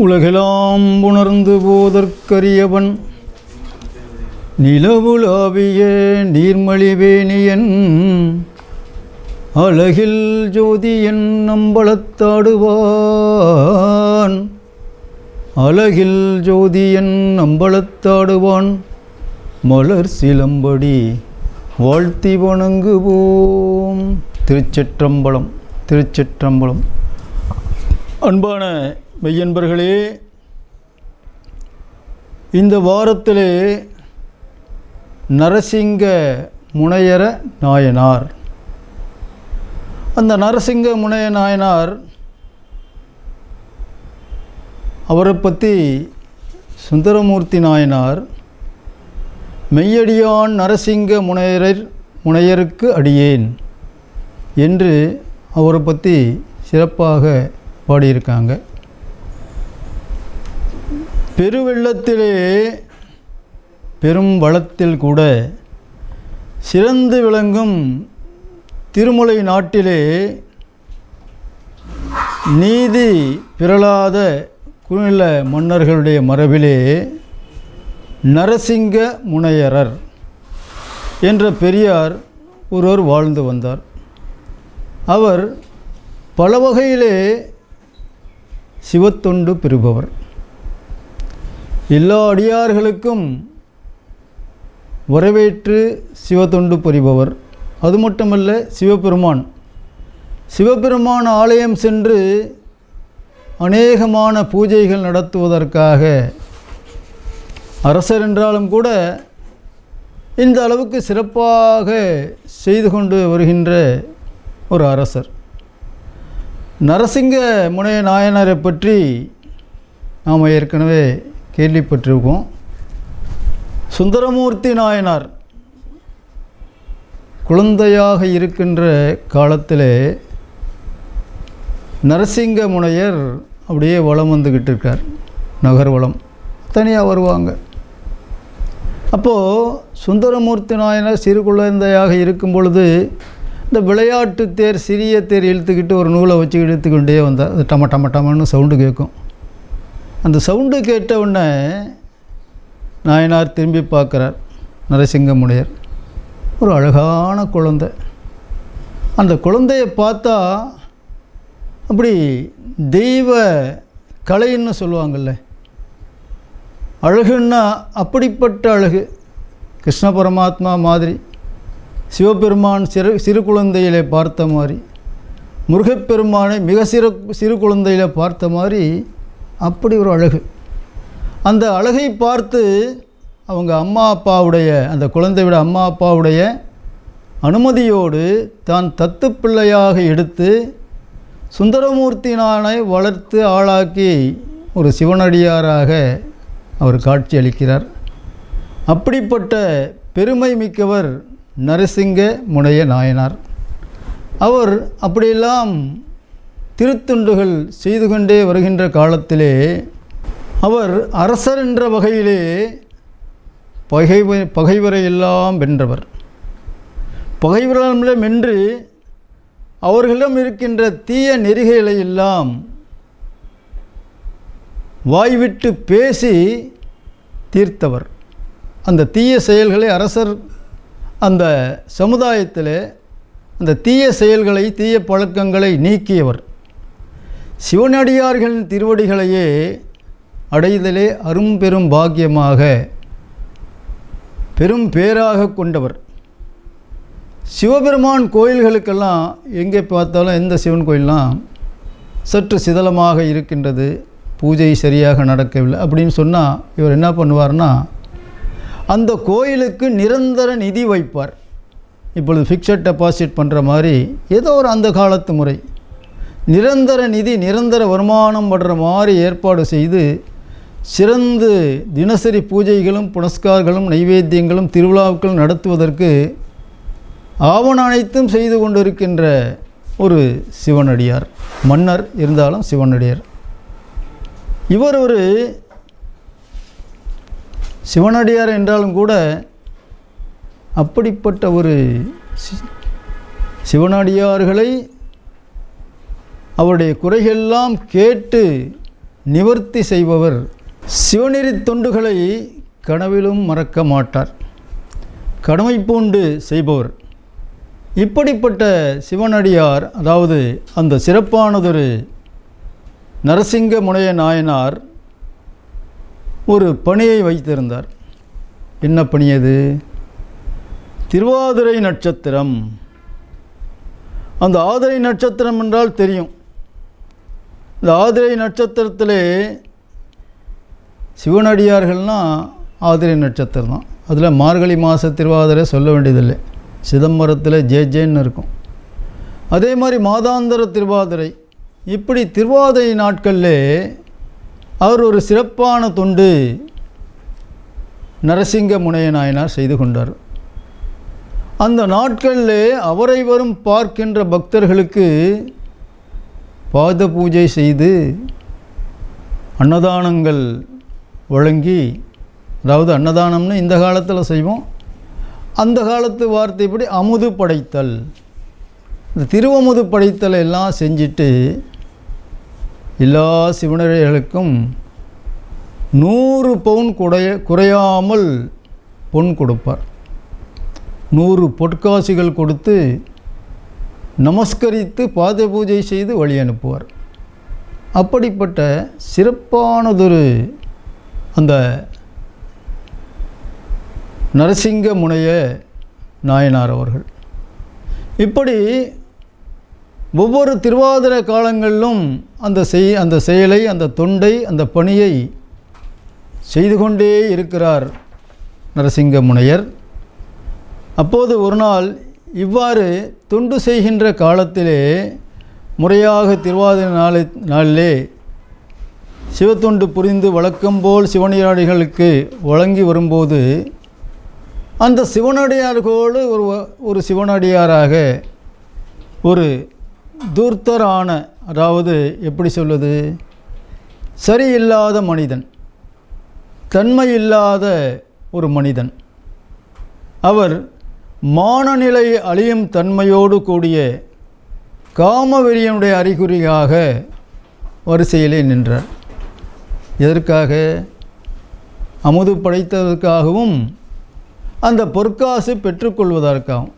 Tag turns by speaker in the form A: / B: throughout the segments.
A: உலகெலாம் உணர்ந்து போதற்கரியவன். நிலவுலாவிய நீர்மலிவேணியன் அழகில் ஜோதியன் நம்பளத்தாடுவான் அழகில் ஜோதியன் அம்பலத்தாடுவான். மலர் சிலம்படி வாழ்த்தி வணங்குவோம். திருச்சிற்றம்பலம் திருச்சிற்றம்பலம். அன்பான மெய்யன்பர்களே இந்த வாரத்திலே நரசிங்க முனையர நாயனார். அந்த நரசிங்க முனைய நாயனார் அவரை பற்றி சுந்தரமூர்த்தி நாயனார் மெய்யடியான் நரசிங்க முனையரர் முனையருக்கு அடியேன் என்று அவரை பற்றி சிறப்பாக பாடியிருக்காங்க. பெருவெள்ளத்திலே பெரும் வளத்தில் கூட சிறந்து விளங்கும் திருமலை நாட்டிலே நீதி பிறளாத குநில மன்னர்களுடைய மரபிலே நரசிங்க முனையரர் என்ற பெரியார் ஒருவர் வாழ்ந்து வந்தார். அவர் பல வகையிலே சிவத்தொண்டு பெறுபவர். எல்லா அடியார்களுக்கும் வரவேற்று சிவத்தொண்டு புரிபவர். அது மட்டுமல்ல சிவபெருமான். சிவபெருமான் ஆலயம் சென்று அநேகமான பூஜைகள் நடத்துவதற்காக அரசர் என்றாலும் கூட இந்த அளவுக்கு சிறப்பாக செய்து கொண்டு வருகின்ற ஒரு அரசர். நரசிங்க முனைய நாயனரை பற்றி நாம் ஏற்கனவே கேள்விப்பட்டிருக்கோம். சுந்தரமூர்த்தி நாயனார் குழந்தையாக இருக்கின்ற காலத்தில் நரசிங்க முனையர் அப்படியே வளம் வந்துக்கிட்டு இருக்கார். நகர்வளம். தனியாக வருவாங்க. அப்போது சுந்தரமூர்த்தி நாயனார் சிறு குழந்தையாக இருக்கும் பொழுது இந்த விளையாட்டு தேர் சிறிய தேர் இழுத்துக்கிட்டு ஒரு நூலை வச்சு இழுத்துக்கொண்டே வந்தார். அது டம டம டமன்னு சவுண்டு கேட்கும். அந்த சவுண்டு கேட்ட உடனே நாயனார் திரும்பி பார்க்குறார். நரசிங்க முனையர் ஒரு அழகான குழந்தை. அந்த குழந்தையை பார்த்தா அப்படி தெய்வ கலைன்னு சொல்லுவாங்கள்ல அழகுன்னா அப்படிப்பட்ட அழகு. கிருஷ்ண பரமாத்மா மாதிரி. சிவபெருமான் சிறு சிறு குழந்தையிலே பார்த்த மாதிரி. முருகப்பெருமானை மிக சிறு சிறு குழந்தையில் பார்த்த மாதிரி அப்படி ஒரு அழகு. அந்த அழகை பார்த்து அவங்க அம்மா அப்பாவுடைய அந்த குழந்தையோட அம்மா அப்பாவுடைய அனுமதியோடு தான் தத்து பிள்ளையாக எடுத்து சுந்தரமூர்த்தி நானை வளர்த்து ஆளாக்கி ஒரு சிவனடியாராக அவர் காட்சி அளிக்கிறார். அப்படிப்பட்ட பெருமை மிக்கவர் நரசிங்க முனைய நாயனார். அவர் அப்படியெல்லாம் திருத்துண்டுகள் செய்து கொண்டே வருகின்ற காலத்திலே அவர் அரசர் என்ற வகையிலே பகைவ பகைவரை எல்லாம் வென்றவர். பகைவரிடம் வென்று அவர்களிடம் இருக்கின்ற தீய நெறிகளை எல்லாம் வாய்விட்டு பேசி தீர்த்தவர். அந்த தீய செயல்களை அரசர் அந்த சமுதாயத்தில் அந்த தீய செயல்களை தீய பழக்கங்களை நீக்கியவர். சிவனடியார்களின் திருவடிகளையே அடைதலே அரும்பெரும் பாக்கியமாக பெரும் பேராக கொண்டவர். சிவபெருமான் கோயில்களுக்கெல்லாம் எங்கே பார்த்தாலும் எந்த சிவன் கோயிலெலாம் சற்று சிதலமாக இருக்கின்றது பூஜை சரியாக நடக்கவில்லை அப்படின்னு சொன்னால் இவர் என்ன பண்ணுவார்னா அந்த கோயிலுக்கு நிரந்தர நிதி வைப்பார். இப்பொழுது ஃபிக்ஸட் டெபாசிட் பண்ணுற மாதிரி ஏதோ ஒரு அந்த காலத்து முறை. நிரந்தர நிதி நிரந்தர வருமானம் படுற மாதிரி ஏற்பாடு செய்து சிறந்து தினசரி பூஜைகளும் புனஸ்கார்களும் நைவேத்தியங்களும் திருவிழாக்களும் நடத்துவதற்கு ஆவணம் அனைத்தும் செய்து கொண்டிருக்கின்ற ஒரு சிவனடியார் மன்னர் இருந்தாலும் சிவனடியார். இவர் ஒரு சிவனடியார் என்றாலும் கூட அப்படிப்பட்ட ஒரு சி- சிவனடியார்களை அவருடைய குறைகளெல்லாம் கேட்டு நிவர்த்தி செய்பவர் சிவநெறி தொண்டுகளை கனவிலும் மறக்க மாட்டார். கடமை பூண்டு செய்பவர். இப்படிப்பட்ட சிவனடியார் அதாவது அந்த சிறப்பானதொரு நரசிங்க முனைய நாயனார் ஒரு பணியை வைத்திருந்தார். என்ன பணி அது? திருவாதிரை நட்சத்திரம். அந்த ஆதிரை நட்சத்திரம் என்றால் தெரியும். இந்த ஆதிரை நட்சத்திரத்திலே சிவனடியார்கள்னால் ஆதிரை நட்சத்திரம் தான் அதில் மார்கழி மாத திருவாதிரை சொல்ல வேண்டியதில்லை. சிதம்பரத்தில் ஜே ஜேன்னு இருக்கும். அதே மாதிரி மாதாந்திர திருவாதிரை. இப்படி திருவாதிரை நாட்களில் அவர் ஒரு சிறப்பான தொண்டு நரசிங்க முனைய நாயனார் செய்து கொண்டார். அந்த நாட்களில் அவரை வரும் பார்க்கின்ற பக்தர்களுக்கு பாத பூஜை செய்து அன்னதானங்கள் வழங்கி அதாவது அன்னதானம்னு இந்த காலத்தில் செய்வோம். அந்த காலத்து வார்த்தைப்படி அமுது படைத்தல். இந்த திருவமுது படைத்தலை எல்லாம் செஞ்சுட்டு எல்லா சிவனர்களுக்கும் நூறு பவுன் குடைய குறையாமல் பொன் கொடுப்பார். நூறு பொற்காசிகள் கொடுத்து நமஸ்கரித்து பாத பூஜை செய்து வழி அனுப்புவார். அப்படிப்பட்ட சிறப்பானதொரு அந்த நரசிங்க முனைய நாயனார் அவர்கள். இப்படி ஒவ்வொரு திருவாதிர காலங்களிலும் அந்த செய் அந்த செயலை அந்த தொண்டை அந்த பணியை செய்து கொண்டே இருக்கிறார் நரசிங்க முனையர். அப்போது ஒரு நாள் இவ்வாறு தொண்டு செய்கின்ற காலத்திலே முறையாக திருவாதிரை நாளை நாளிலே சிவத்தொண்டு புரிந்து வழக்கம்போல் சிவனடியாடிகளுக்கு வழங்கி வரும்போது அந்த சிவனடியார்களோடு ஒரு ஒரு சிவனடியாராக ஒரு தூர்த்தரான அதாவது எப்படி சொல்வது? சரியில்லாத மனிதன் தன்மை இல்லாத ஒரு மனிதன். அவர் மானநிலை அழியும் தன்மையோடு கூடிய காமவெறியனுடைய அறிகுறியாக வரிசையிலே நின்றார். எதற்காக? அமுது படைத்ததற்காகவும் அந்த பொற்காசு பெற்றுக்கொள்வதற்காகவும்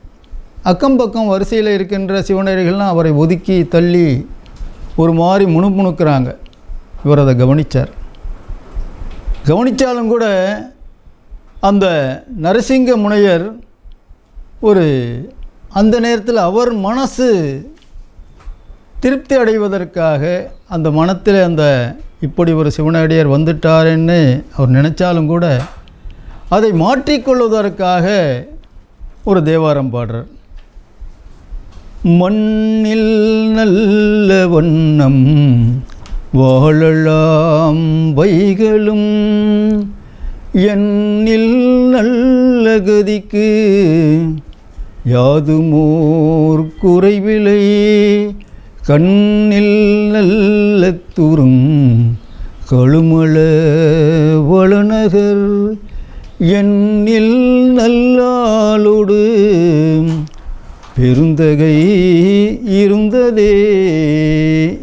A: அக்கம் பக்கம் வரிசையில் இருக்கின்ற சிவனடிகள்லாம் அவரை ஒதுக்கி தள்ளி ஒரு மாதிரி முணுமுணுக்கிறாங்க. இவர் அதை கவனித்தார் கவனித்தாலும் கூட அந்த நரசிங்க முனையர் ஒரு அந்த நேரத்தில் அவர் மனசு திருப்தி அடைவதற்காக அந்த மனத்தில் அந்த இப்படி ஒரு சிவனடியார் வந்துட்டாருன்னு அவர் நினச்சாலும் கூட அதை மாற்றிக்கொள்வதற்காக ஒரு தேவாரம் பாடுறார். மண்ணில் நல்ல வண்ணம் வாழலாம் வைகளும் எண்ணில் நல்ல கதிக்கு யாதுமோர் குறைவிலை கண்ணில் நல்ல துறும் கழுமள வளநகர் எண்ணில் நல்லாலோடு பெருந்தகை இருந்ததே.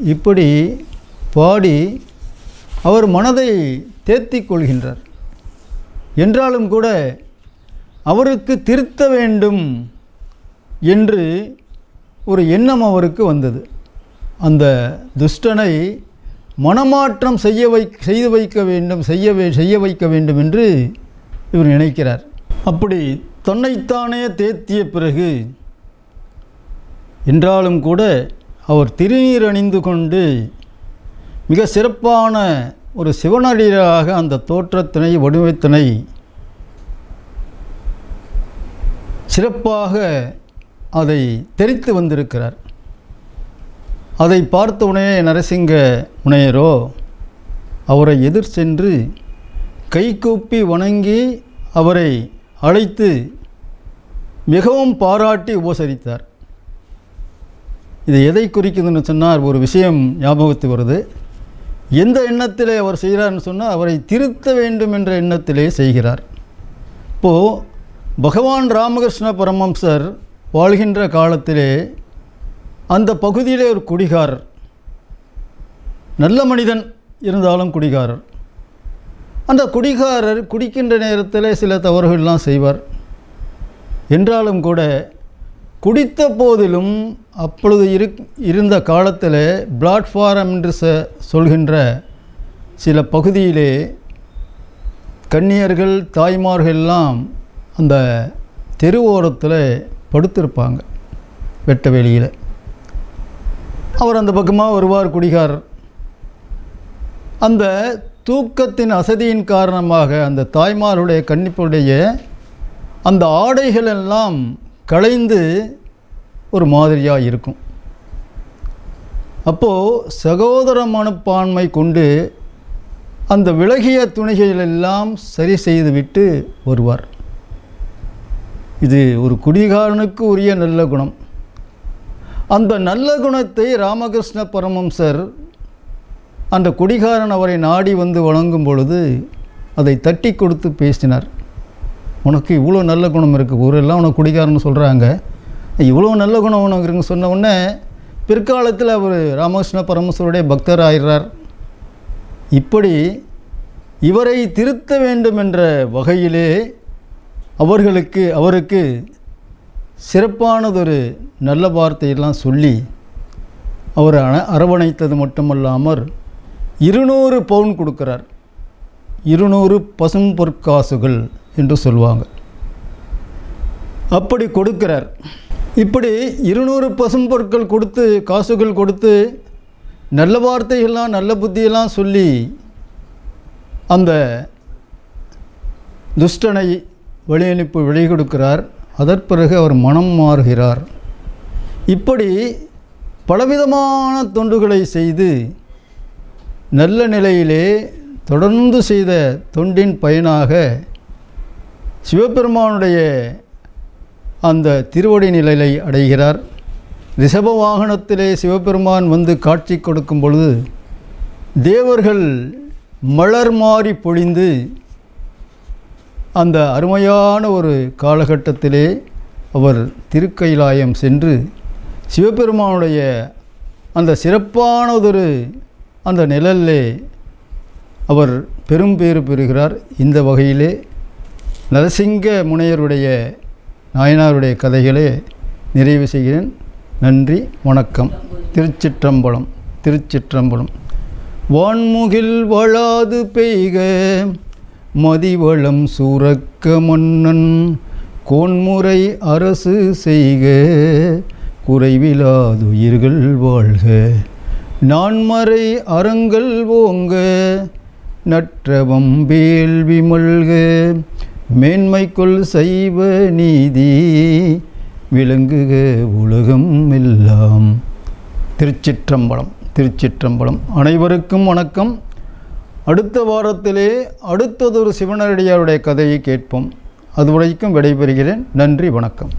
A: இப்படி பாடி அவர் மனதை தேத்திக் கொள்கின்றார். என்றாலும் கூட அவருக்கு திருத்த வேண்டும் என்று ஒரு எண்ணம் அவருக்கு வந்தது. அந்த துஷ்டனை மனமாற்றம் செய்ய வை செய்து வைக்க வேண்டும் செய்ய செய்ய வைக்க வேண்டும் என்று இவர் நினைக்கிறார். அப்படி தன்னைத்தானே தேத்திய பிறகு என்றாலும் கூட அவர் திருநீர் அணிந்து கொண்டு மிக சிறப்பான ஒரு சிவனடியராக அந்த தோற்றத்தினை வடிவத்தினை சிறப்பாக அதை தெரித்து வந்திருக்கிறார். அதை பார்த்த உடனே நரசிங்க முனையரோ அவரை எதிர் சென்று கைகூப்பி வணங்கி அவரை அழைத்து மிகவும் பாராட்டி உபசரித்தார். இது எதை குறிக்குதுன்னு சொன்னால் ஒரு விஷயம் ஞாபகத்துக்கு வருது. எந்த எண்ணத்திலே அவர் செய்கிறார்னு சொன்னால் அவரை திருத்த வேண்டும் என்ற எண்ணத்திலே செய்கிறார். இப்போது பகவான் ராமகிருஷ்ண பரமம்சர் வாழ்கின்ற காலத்திலே அந்த பகுதியிலே ஒரு குடிகாரர் நல்ல மனிதன் இருந்தாலும் குடிகாரர். அந்த குடிகாரர் குடிக்கின்ற நேரத்தில் சில தவறுகள்லாம் செய்வார். என்றாலும் கூட குடித்த போதிலும் அப்பொழுது இரு இருந்த காலத்தில் பிளாட்ஃபாரம் என்று ச சொல்கின்ற சில பகுதியிலே கன்னியர்கள் தாய்மார்கள்லாம் அந்த தெரு ஓரத்தில் படுத்திருப்பாங்க வெட்ட வெளியில். அவர் அந்த பக்கமாக வருவார் குடிகாரர். அந்த தூக்கத்தின் அசதியின் காரணமாக அந்த தாய்மாருடைய கன்னிப்புடைய அந்த ஆடைகள் எல்லாம் களைந்து ஒரு மாதிரியாக இருக்கும். அப்போது சகோதர மனப்பான்மை கொண்டு அந்த விலகிய துணிகைகளெல்லாம் சரி செய்துவிட்டு வருவார். இது ஒரு குடிகாரனுக்கு உரிய நல்ல குணம். அந்த நல்ல குணத்தை ராமகிருஷ்ண பரமம்சர் அந்த குடிகாரன் அவரை நாடி வந்து வணங்கும் பொழுது அதை தட்டி கொடுத்து பேசினார். உனக்கு இவ்வளோ நல்ல குணம் இருக்குது ஊரெல்லாம் உனக்கு குடிகாரன்னு சொல்கிறாங்க இவ்வளோ நல்ல குணம் உனக்கு இருக்குன்னு சொன்ன உடனே பிற்காலத்தில் அவர் ராமகிருஷ்ண பரமேஸ்வருடைய பக்தர் ஆயிடுறார் இப்படி இவரை திருத்த வேண்டும் என்ற வகையிலே அவர்களுக்கு அவருக்கு சிறப்பானதொரு நல்ல வார்த்தையெல்லாம் சொல்லி அவர் அண அரவணைத்தது மட்டுமல்லாமல் இருநூறு பவுன் கொடுக்குறார். இருநூறு பசும் பொற்காசுகள் என்று சொல்லுவாங்க அப்படி கொடுக்கிறார். இப்படி இருநூறு பசும் பொருட்கள் கொடுத்து காசுகள் கொடுத்து நல்ல வார்த்தைகள்லாம் நல்ல புத்தியெல்லாம் சொல்லி அந்த துஷ்டனை வழியனுப்பி விலை கொடுக்கிறார் அதற்பிறகு அவர் மனம் மாறுகிறார். இப்படி பலவிதமான தொண்டுகளை செய்து நல்ல நிலையிலே தொடர்ந்து செய்த தொண்டின் பயனாக சிவபெருமானுடைய அந்த திருவடி நிலையை அடைகிறார். ரிஷப வாகனத்திலே சிவபெருமான் வந்து காட்சி கொடுக்கும் பொழுது தேவர்கள் மலர் மாறி பொழிந்து அந்த அருமையான ஒரு காலகட்டத்திலே அவர் திருக்கைலாயம் சென்று சிவபெருமானுடைய அந்த சிறப்பானதொரு அந்த நிழலிலே அவர் பெரும் பேறு பெறுகிறார். இந்த வகையிலே நரசிங்க முனையருடைய நாயனாருடைய கதைகளை நிறைவு செய்கிறேன். நன்றி வணக்கம். திருச்சிற்றம்பலம் திருச்சிற்றம்பலம். வான்முகில் வளாது பெய்க. மதிவளம் சூரக்க மன்னன் கோன்முறை அரசு செய்க குறைவிலாதுயிர்கள் வாழ்க. நான்மறை அறங்கள் ஓங்க நற்றவம் வேள்வி மல்க மேன்மைக்குள் சைவ நீதி விளங்குக உலகம் எல்லாம். திருச்சிற்றம்பலம் திருச்சிற்றம்பலம். அனைவருக்கும் வணக்கம். அடுத்த வாரத்திலே அடுத்ததொரு சிவனடியாருடைய கதையை கேட்போம். அதுவரைக்கும் விடைபெறுகிறேன். நன்றி வணக்கம்.